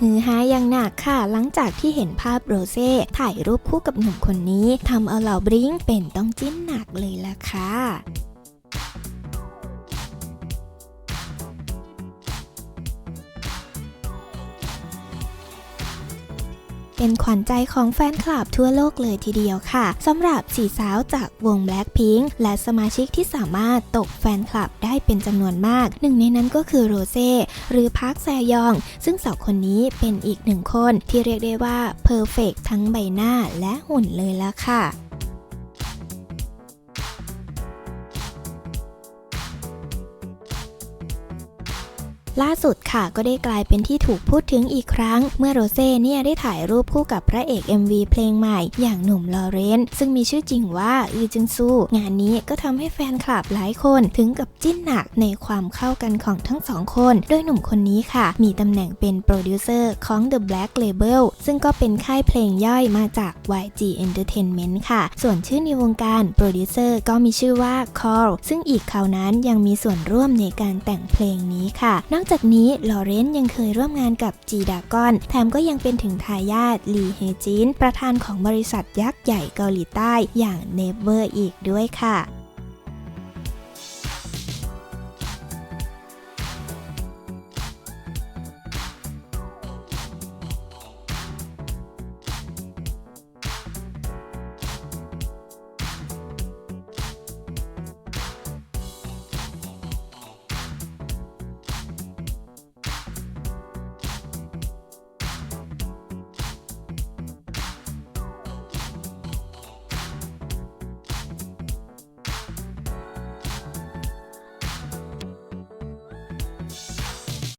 ฮือฮาอย่างหนักค่ะ หลังจากที่เห็นภาพโรเซ่ถ่ายรูปคู่กับหนุ่มคนนี้ทำเอาเหล่าบริงเป็นต้องจิ้นหนักเลยล่ะค่ะ เป็นขวัญใจของแฟนคลับทั่วโลกเลยทีเดียวค่ะสำหรับสี่สาวจากวง Blackpink และสมาชิกที่สามารถตกแฟนคลับได้เป็นจำนวนมาก หนึ่งในนั้นก็คือโรเซ่หรือพักแซยอง ซึ่งสาวคนนี้เป็นอีกหนึ่งคนที่เรียกได้ว่าเพอร์เฟกทั้งใบหน้าและหุ่นเลยละค่ะ ล่าสุดค่ะก็ได้กลายเป็นที่ถูกพูดถึงอีกครั้ง เมื่อโรเซ่เนี่ยได้ถ่ายรูปคู่กับพระเอก MV เพลงใหม่ อย่างหนุ่มลอเรนซ์ซึ่งมีชื่อจริงว่าอือจึงซู งานนี้ก็ทำให้แฟนคลับหลายคนถึงกับจิ้นหนักในความเข้ากันของทั้งสองคน โดยหนุ่มคนนี้ค่ะ มีตำแหน่งเป็นโปรดิวเซอร์ของ The Black Label ซึ่งก็เป็นค่ายเพลงย่อยมาจาก YG Entertainment ค่ะ ส่วนชื่อในวงการโปรดิวเซอร์ก็มีชื่อว่า Call ซึ่งอีกเขานั้นยังมีส่วนร่วมในการแต่งเพลงนี้ค่ะ นอกจากนี้ลอเรนซ์ยังเคยร่วมงานกับจีดากอน แถมก็ยังเป็นถึงทายาทลีเฮจิน ประธานของบริษัทยักษ์ใหญ่เกาหลีใต้อย่างเนเวอร์อีกด้วยค่ะ